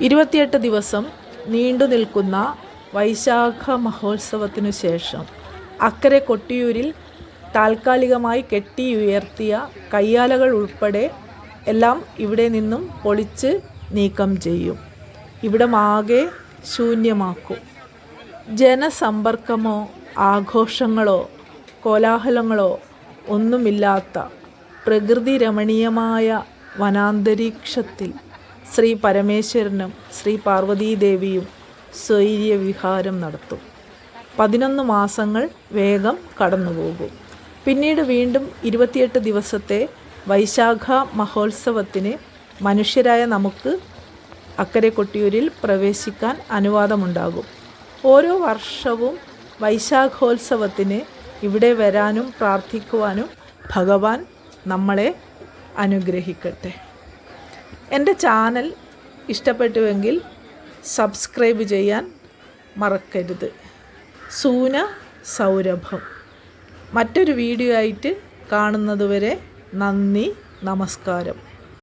ഇരുപത്തിയെട്ട് ദിവസം നീണ്ടു നിൽക്കുന്ന വൈശാഖ മഹോത്സവത്തിനു ശേഷം അക്കരെ കൊട്ടിയൂരിൽ താൽക്കാലികമായി കെട്ടിയുയർത്തിയ കയ്യാലകൾ ഉൾപ്പെടെ എല്ലാം ഇവിടെ നിന്നും പൊളിച്ച് നീക്കം ചെയ്യും. ഇവിടെ ഇവിടമാകെ ശൂന്യമാക്കും. ജനസമ്പർക്കമോ ആഘോഷങ്ങളോ കോലാഹലങ്ങളോ ഒന്നുമില്ലാത്ത പ്രകൃതി രമണീയമായ വനാന്തരീക്ഷത്തിൽ ശ്രീ പരമേശ്വരനും ശ്രീ പാർവതീദേവിയും സ്വൈര്യവിഹാരം നടത്തും. പതിനൊന്ന് മാസങ്ങൾ വേഗം കടന്നുപോകും. പിന്നീട് വീണ്ടും ഇരുപത്തിയെട്ട് ദിവസത്തെ വൈശാഖ മഹോത്സവത്തിന് മനുഷ്യരായ നമുക്ക് അക്കരെ കൊട്ടിയൂരിൽ പ്രവേശിക്കാൻ അനുവാദമുണ്ടാകും. ഓരോ വർഷവും വൈശാഖോത്സവത്തിന് ഇവിടെ വരാനും പ്രാർത്ഥിക്കുവാനും ഭഗവാൻ നമ്മളെ അനുഗ്രഹിക്കട്ടെ. എന്റെ ചാനൽ ഇഷ്ടപ്പെട്ടുവെങ്കിൽ സബ്സ്ക്രൈബ് ചെയ്യാൻ മറക്കരുത്. സൂന സൗരഭം. മറ്റൊരു വീഡിയോ ആയിട്ട് കാണുന്നതുവരെ നന്ദി നമസ്കാരം.